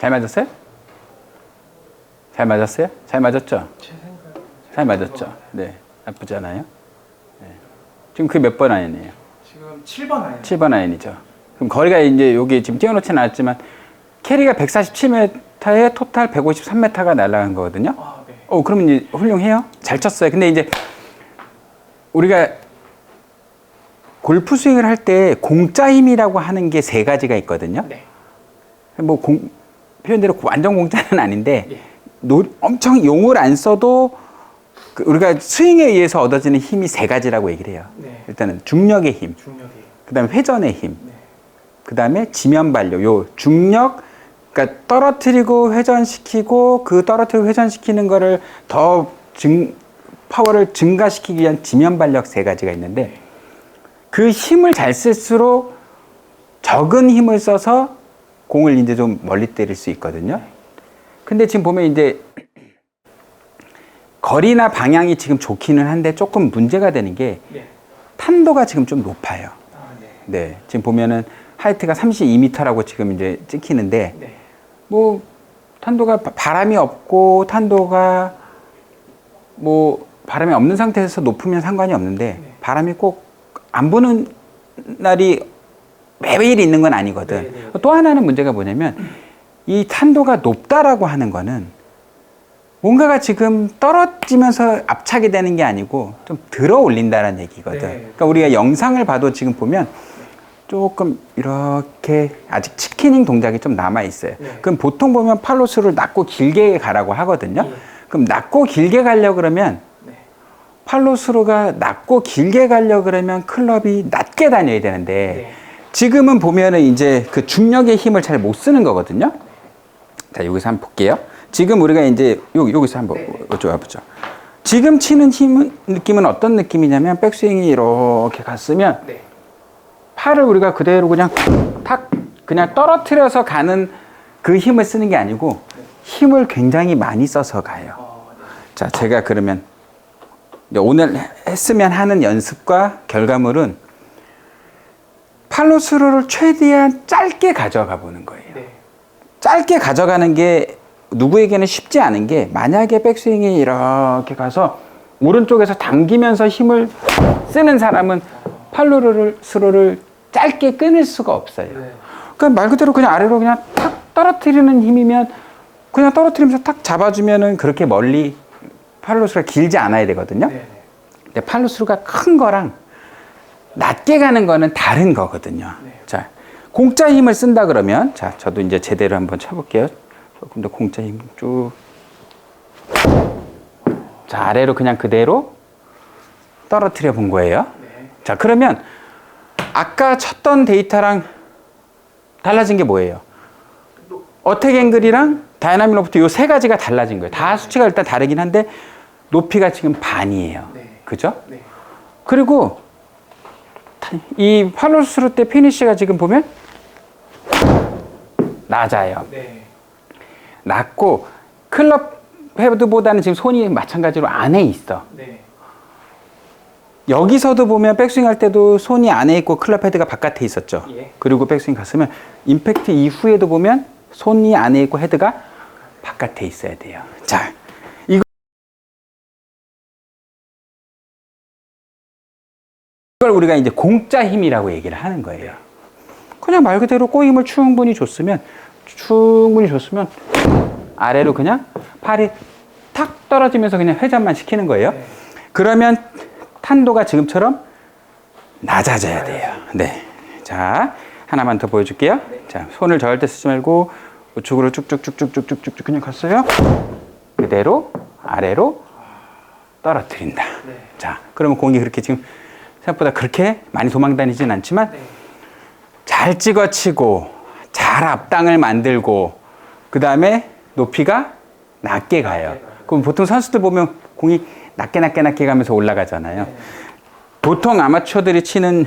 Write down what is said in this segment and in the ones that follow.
잘 맞았어요? 잘 맞았어요? 잘 맞았죠? 잘 맞았죠? 네. 나쁘지 않아요? 네. 지금 그게 몇번 아이언이에요? 지금 7번 아이언. 7번 아이언이죠. 그럼 거리가 이제 여기 지금 띄워놓지는 않았지만 캐리가 147m에 토탈 153m가 날아간 거거든요. 아, 네. 어, 그러면 이제 훌륭해요. 잘 쳤어요. 근데 이제 우리가 골프 스윙을 할 때 공짜 힘이라고 하는 게 세 가지가 있거든요. 네. 뭐 공, 표현대로 완전 공짜는 아닌데 예. 노, 엄청 용을 안 써도 그 우리가 스윙에 의해서 얻어지는 힘이 세 가지라고 얘기를 해요. 네. 일단은 중력의 힘, 중력이. 그다음에 회전의 힘, 네. 그다음에 지면 반력. 요 중력 그러니까 떨어뜨리고 회전시키고 그 떨어뜨리고 회전시키는 거를 더 증, 파워를 증가시키기 위한 지면 반력 세 가지가 있는데 그 힘을 잘 쓸수록 적은 힘을 써서 공을 이제 좀 멀리 때릴 수 있거든요. 근데 지금 보면 이제 거리나 방향이 지금 좋기는 한데 조금 문제가 되는 게 네. 탄도가 지금 좀 높아요. 아, 네. 네. 지금 보면은 하이트가 32m라고 지금 이제 찍히는데 네. 뭐 탄도가 바- 바람이 없고 탄도가 뭐 바람이 없는 상태에서 높으면 상관이 없는데 네. 바람이 꼭 안 부는 날이 매일 있는 건 아니거든. 네, 네. 또 하나는 문제가 뭐냐면 이 탄도가 높다라고 하는 거는 뭔가가 지금 떨어지면서 압착이 되는 게 아니고 좀 들어 올린다는 얘기거든. 네. 그러니까 우리가 영상을 봐도 지금 보면 조금 이렇게 아직 치키닝 동작이 좀 남아 있어요. 네. 그럼 보통 보면 팔로스를 낮고 길게 가라고 하거든요. 예. 그럼 낮고 길게 가려 그러면 네. 팔로스루가 낮고 길게 가려 그러면 클럽이 낮게 다녀야 되는데 네. 지금은 보면은 이제 그 중력의 힘을 잘 못 쓰는 거거든요. 자, 여기서 한번 볼게요. 지금 우리가 이제 여기, 여기서 한번 네. 이쪽 와보죠. 지금 치는 힘은, 느낌은 어떤 느낌이냐면 백스윙이 이렇게 갔으면 네. 팔을 우리가 그대로 그냥 탁 그냥 떨어뜨려서 가는 그 힘을 쓰는 게 아니고 힘을 굉장히 많이 써서 가요. 어, 네. 자, 제가 그러면 오늘 했으면 하는 연습과 결과물은 팔로스루를 최대한 짧게 가져가 보는 거예요. 네. 짧게 가져가는 게 누구에게는 쉽지 않은 게 만약에 백스윙이 이렇게 가서 오른쪽에서 당기면서 힘을 쓰는 사람은 팔로스루를 짧게 끊을 수가 없어요. 네. 그러니까 말 그대로 그냥 아래로 그냥 탁 떨어뜨리는 힘이면 그냥 떨어뜨리면서 탁 잡아주면은 그렇게 멀리 팔로스가 길지 않아야 되거든요. 네. 네. 근데 팔로스가 큰 거랑 낮게 가는 거는 다른 거거든요. 네. 자, 공짜 힘을 쓴다 그러면 자, 저도 이제 제대로 한번 쳐볼게요. 조금 더 공짜 힘 쭉. 자, 아래로 그냥 그대로 떨어뜨려 본 거예요. 네. 자, 그러면 아까 쳤던 데이터랑 달라진 게 뭐예요? 어택 앵글이랑 다이나믹 로프트 요 세 가지가 달라진 거예요. 다 수치가 일단 다르긴 한데 높이가 지금 반이에요. 네. 그죠? 네. 그리고 이 팔로스루 때 피니쉬가 지금 보면 낮아요. 네. 낮고 클럽 헤드보다는 지금 손이 마찬가지로 안에 있어. 네. 여기서도 보면 백스윙 할 때도 손이 안에 있고 클럽 헤드가 바깥에 있었죠. 예. 그리고 백스윙 갔으면 임팩트 이후에도 보면 손이 안에 있고 헤드가 바깥에 있어야 돼요. 자, 이걸 우리가 이제 공짜 힘이라고 얘기를 하는 거예요. 그냥 말 그대로 꼬임을 충분히 줬으면 충분히 줬으면 아래로 그냥 팔이 탁 떨어지면서 그냥 회전만 시키는 거예요. 네. 그러면 탄도가 지금처럼 낮아져야 돼요. 네. 자, 하나만 더 보여줄게요. 자, 손을 때 쓰지 말고 우측으로 쭉쭉쭉쭉쭉쭉쭉 그냥 갔어요. 그대로 아래로 떨어뜨린다. 네. 자, 그러면 공이 그렇게 지금 생각보다 그렇게 많이 도망 다니진 않지만 네. 잘 찍어치고 잘 앞당을 만들고 그 다음에 높이가 낮게 가요. 그럼 보통 선수들 보면 공이 낮게 낮게 낮게 가면서 올라가잖아요. 보통 아마추어들이 치는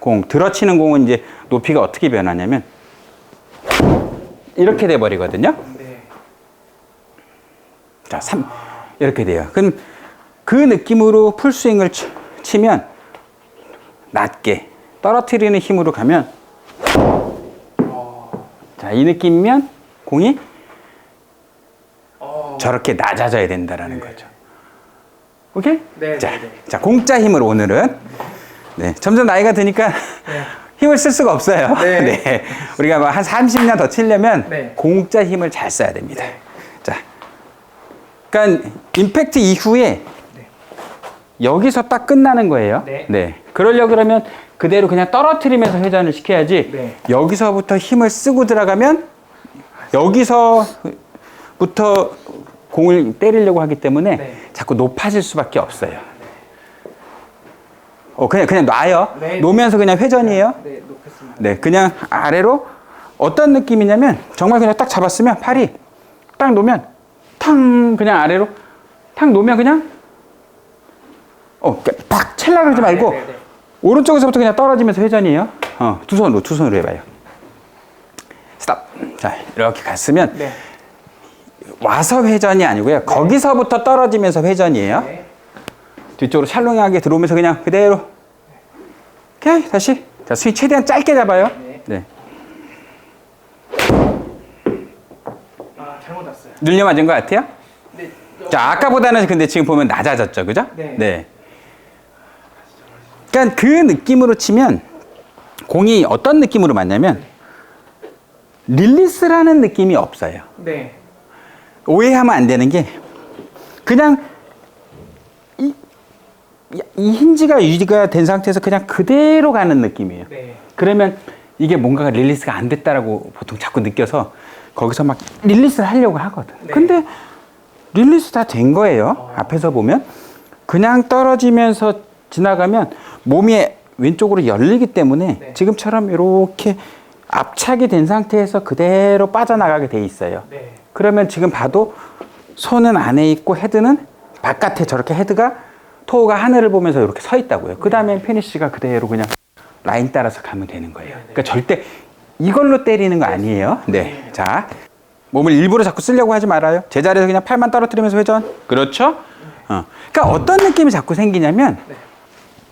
공, 들어치는 공은 이제 높이가 어떻게 변하냐면 이렇게 돼 버리거든요. 네. 자, 3 이렇게 돼요. 그럼 그 느낌으로 풀스윙을 치- 치면 낮게 떨어뜨리는 힘으로 가면 어, 자, 이 느낌이면 공이 어. 저렇게 낮아져야 된다라는 네. 거죠. 오케이? 네, 자, 네, 네. 자, 공짜 힘을 오늘은 네, 점점 나이가 드니까 네. 힘을 쓸 수가 없어요. 네. 우리가 뭐한 30년 더 치려면 네. 공짜 힘을 잘 써야 됩니다. 네. 자. 그러니까 임팩트 이후에 네. 여기서 딱 끝나는 거예요. 네. 그러려 그러면 그대로 그냥 떨어뜨리면서 회전을 시켜야지 네. 여기서부터 힘을 쓰고 들어가면 여기서부터 공을 때리려고 하기 때문에 네. 자꾸 높아질 수밖에 없어요. 어, 그냥 그냥 놔요. 네. 놓으면서 그냥 회전이에요. 네, 놓겠습니다. 네, 그냥 아래로 어떤 느낌이냐면 정말 그냥 딱 잡았으면 팔이 딱 놓으면 탕 그냥 아래로 탁 놓으면 그냥 어, 그러니까 팍 찰라 그러지 아, 말고 네, 네, 네. 오른쪽에서부터 그냥 떨어지면서 회전이에요. 어, 두 손으로 두 손으로 해봐요. 스탑. 자, 이렇게 갔으면 네. 와서 회전이 아니고요. 거기서부터 떨어지면서 회전이에요. 네. 뒤쪽으로 샬롱하게 들어오면서 그냥 그대로. 오케이, 다시. 자, 스윙 최대한 짧게 잡아요. 네. 네. 아, 잘못 왔어요. 눌려 맞은 것 같아요? 네. 자, 아까보다는 근데 지금 보면 낮아졌죠. 그죠? 네. 그러니까 그 느낌으로 치면 공이 어떤 느낌으로 맞냐면 릴리스라는 느낌이 없어요. 네. 오해하면 안 되는 게 그냥 이, 이 힌지가 유지가 된 상태에서 그냥 그대로 가는 느낌이에요. 네. 그러면 이게 뭔가가 릴리스가 안 됐다라고 보통 자꾸 느껴서 거기서 막 릴리스를 하려고 하거든. 네. 근데 릴리스 다 된 거예요. 어. 앞에서 보면 그냥 떨어지면서 지나가면 몸이 왼쪽으로 열리기 때문에 네. 지금처럼 이렇게 압착이 된 상태에서 그대로 빠져나가게 돼 있어요. 네. 그러면 지금 봐도 손은 안에 있고 헤드는 바깥에 저렇게 헤드가 토가 하늘을 보면서 이렇게 서 있다고요. 그 다음에 피니쉬가 그대로 그냥 라인 따라서 가면 되는 거예요. 그러니까 절대 이걸로 때리는 거 아니에요. 네. 자, 몸을 일부러 자꾸 쓰려고 하지 말아요. 제자리에서 그냥 팔만 떨어뜨리면서 회전. 그렇죠? 어. 그러니까 어떤 느낌이 자꾸 생기냐면 네.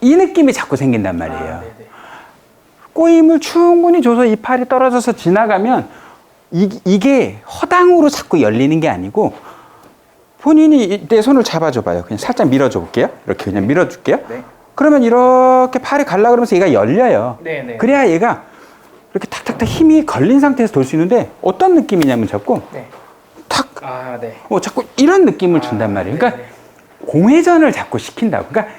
이 느낌이 자꾸 생긴단 말이에요. 아, 네, 네. 꼬임을 충분히 줘서 이 팔이 떨어져서 지나가면 이, 이게 허당으로 자꾸 열리는 게 아니고 본인이 이- 내 손을 잡아줘 봐요. 그냥 살짝 밀어줘 볼게요. 이렇게 그냥 밀어줄게요. 네. 그러면 이렇게 팔이 갈라 그러면서 얘가 열려요. 네, 네. 그래야 얘가 이렇게 탁탁탁 힘이 걸린 상태에서 돌 수 있는데 어떤 느낌이냐면 자꾸 네. 탁, 아, 네. 어, 자꾸 이런 느낌을 준단 말이에요. 네, 그러니까 네. 공회전을 자꾸 시킨다고. 그러니까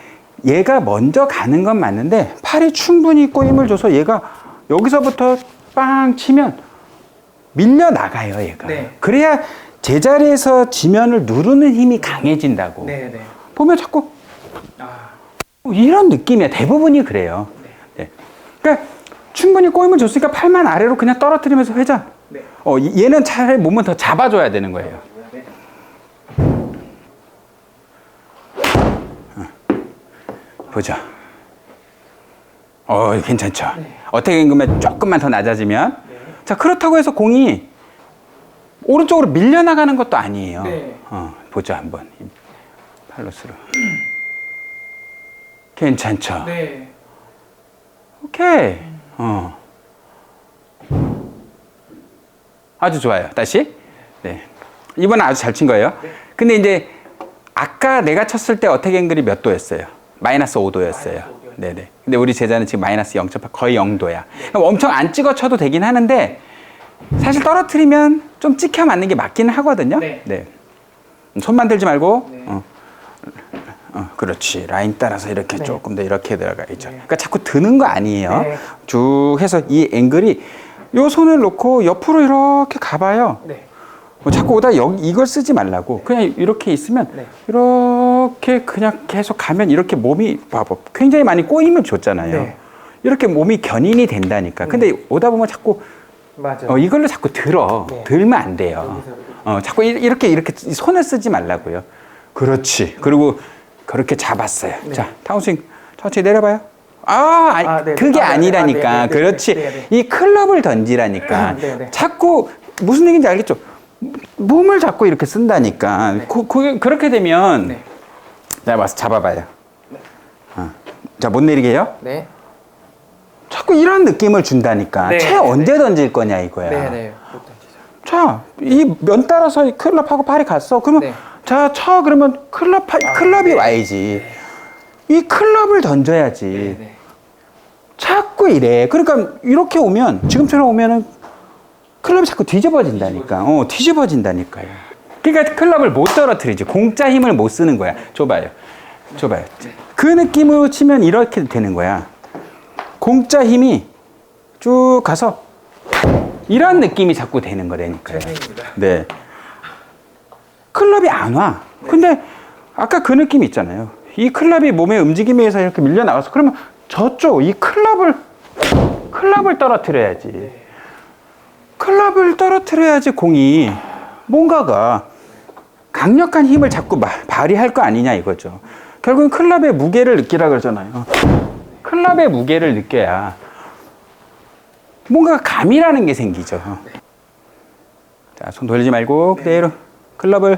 얘가 먼저 가는 건 맞는데 팔이 충분히 꼬임을 줘서 얘가 여기서부터 빵 치면 밀려 나가요, 얘가. 네. 그래야 제자리에서 지면을 누르는 힘이 강해진다고. 네, 네. 보면 자꾸 아, 이런 느낌이야. 대부분이 그래요. 네. 그러니까 충분히 꼬임을 줬으니까 팔만 아래로 그냥 떨어뜨리면서 회전. 네. 어, 이- 얘는 차라리 몸은 더 잡아줘야 되는 거예요. 보죠. 어, 괜찮죠. 네. 어떻게 보면 조금만 더 낮아지면. 네. 자, 그렇다고 해서 공이 오른쪽으로 밀려나가는 것도 아니에요. 네. 어, 보죠, 한번. 이 팔로스로. 괜찮죠. 네. 오케이. 어. 아주 좋아요. 다시. 네. 이번엔 아주 잘 친 거예요. 네. 근데 이제 아까 내가 쳤을 때 어택 앵글이 몇 도였어요? 마이너스 5도였어요. 마이너스 5도 였어요. 네네. 근데 우리 제자는 지금 마이너스 0.8 거의 0도야. 엄청 안 찍어 쳐도 되긴 하는데 사실 떨어뜨리면 좀 찍혀 맞는 게 맞기는 하거든요. 네. 손만 들지 말고. 네. 어. 어, 그렇지. 라인 따라서 이렇게 네. 조금 더 이렇게 들어가야죠. 네. 그러니까 자꾸 드는 거 아니에요. 네. 쭉 해서 이 앵글이 요 손을 놓고 옆으로 이렇게 가봐요. 네. 뭐 자꾸 오다 여기 이걸 쓰지 말라고. 그냥 이렇게 있으면 네. 이렇게 그냥 계속 가면 이렇게 몸이 봐봐. 굉장히 많이 꼬임을 줬잖아요. 네. 이렇게 몸이 견인이 된다니까. 근데 오다 보면 자꾸 맞아. 어, 이걸로 자꾸 들어. 네. 들면 안 돼요. 이렇게. 어, 자꾸 이- 이렇게 이렇게 손을 쓰지 말라고요. 그렇지. 그리고 그렇게 잡았어요. 네. 자, 타운스윙 천천히 내려봐요. 아, 아니, 아, 네, 네. 그게 아, 네, 아니라니까. 아, 네, 네, 네, 그렇지. 네, 네. 이 클럽을 던지라니까. 네, 네. 자꾸 무슨 얘기인지 알겠죠? 몸을 자꾸 이렇게 쓴다니까. 네. 그, 그, 그렇게 되면 네. 자, 와서 잡아봐요. 어. 자, 못 내리게 해요? 네. 자꾸 이런 느낌을 준다니까. 네, 채 네, 언제 던질 거냐 이거야. 네, 네. 못 던지죠. 자, 이 면 따라서 이 클럽하고 발이 갔어. 그러면 네. 자, 쳐 그러면 클럽 아, 클럽이 네. 와야지. 이 클럽을 던져야지. 네, 네. 자꾸 이래. 그러니까 이렇게 오면 지금처럼 오면은 클럽이 자꾸 뒤집어진다니까. 어, 뒤집어진다니까요. 그러니까 클럽을 못 떨어뜨리지. 공짜 힘을 못 쓰는 거야. 줘봐요. 줘봐요. 그 느낌으로 치면 이렇게 되는 거야. 공짜 힘이 쭉 가서 이런 느낌이 자꾸 되는 거라니까요. 네. 클럽이 안 와. 근데 아까 그 느낌 있잖아요. 이 클럽이 몸의 움직임에 의해서 이렇게 밀려 나가서 그러면 저쪽 이 클럽을 클럽을 떨어뜨려야지. 클럽을 떨어뜨려야지 공이 뭔가가 강력한 힘을 자꾸 마- 발휘할 거 아니냐 이거죠. 결국은 클럽의 무게를 느끼라 그러잖아요. 클럽의 무게를 느껴야 뭔가 감이라는 게 생기죠. 자, 손 돌리지 말고 그대로 클럽을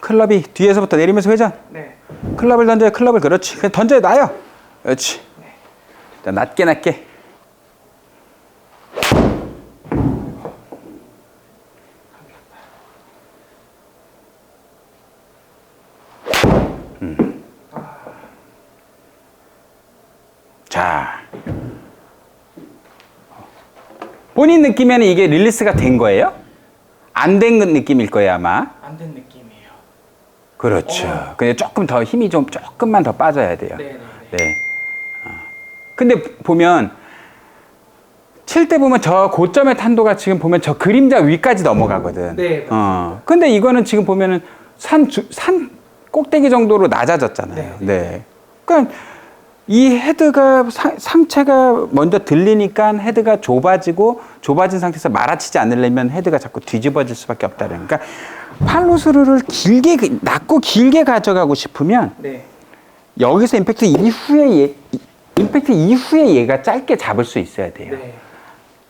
클럽이 뒤에서부터 내리면서 회전. 네. 클럽을 던져요. 클럽을 그렇지. 그냥 던져요. 놔요. 그렇지. 자, 낮게 낮게. 음. 자. 본인 느낌에는 이게 릴리스가 된 거예요? 안 된 느낌일 거예요, 아마. 안 된 느낌이에요. 그렇죠. 어. 근데 조금 더 힘이 좀 조금만 더 빠져야 돼요. 네, 네, 네. 네. 어. 근데 보면 칠 때 보면 저 고점의 탄도가 지금 보면 저 그림자 위까지 넘어가거든. 네, 어. 근데 이거는 지금 보면은 산, 주, 산 꼭대기 정도로 낮아졌잖아요. 네, 네. 네. 그러니까 이 헤드가 상, 상체가 먼저 들리니까 헤드가 좁아지고 좁아진 상태에서 말아치지 않으려면 헤드가 자꾸 뒤집어질 수밖에 없다는. 그러니까 팔로스루를 길게 그- 낮고 길게 가져가고 싶으면 네. 여기서 임팩트 이후에 얘, 이- 임팩트 이후에 얘가 짧게 잡을 수 있어야 돼요. 네.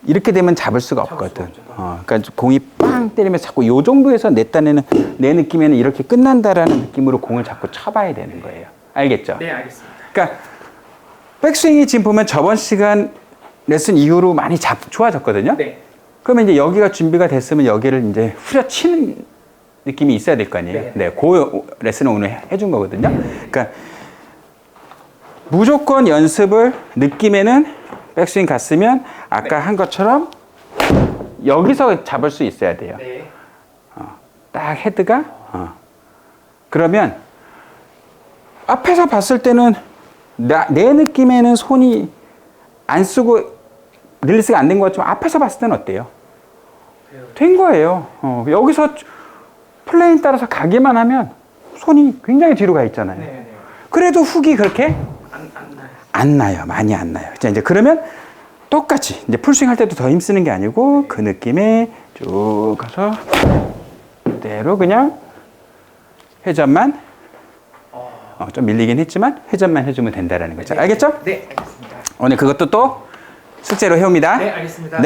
이렇게 되면 잡을 수가 없거든. 어, 그러니까 공이 빵 때리면 자꾸 요 정도에서 내 딴에는 내 느낌에는 이렇게 끝난다라는 느낌으로 공을 자꾸 쳐봐야 되는 거예요. 알겠죠? 네, 알겠습니다. 그러니까 백스윙이 지금 보면 저번 시간 레슨 이후로 많이 잡, 좋아졌거든요. 네. 그러면 이제 여기가 준비가 됐으면 여기를 이제 후려치는 느낌이 있어야 될 거 아니에요. 네. 네, 그 레슨을 오늘 해준 거거든요. 그러니까 무조건 연습을 느낌에는 백스윙 갔으면 아까 한 것처럼 여기서 잡을 수 있어야 돼요. 네. 딱 헤드가 어. 그러면 앞에서 봤을 때는 나, 내 느낌에는 손이 안 쓰고 릴리스가 안 된 것 같지만 앞에서 봤을 때는 어때요? 된 거예요. 어, 여기서 플레인 따라서 가기만 하면 손이 굉장히 뒤로 가 있잖아요. 네, 네. 그래도 훅이 그렇게 안, 안 나요. 안 나요. 많이 안 나요. 자, 이제 그러면 똑같이 이제 풀스윙 할 때도 더 힘쓰는 게 아니고 그 느낌에 쭉 가서 그대로 그냥 회전만 어, 좀 밀리긴 했지만 회전만 해주면 된다라는 거죠. 네. 알겠죠? 네, 알겠습니다. 오늘 그것도 또 숙제로 해옵니다. 네, 알겠습니다. 네,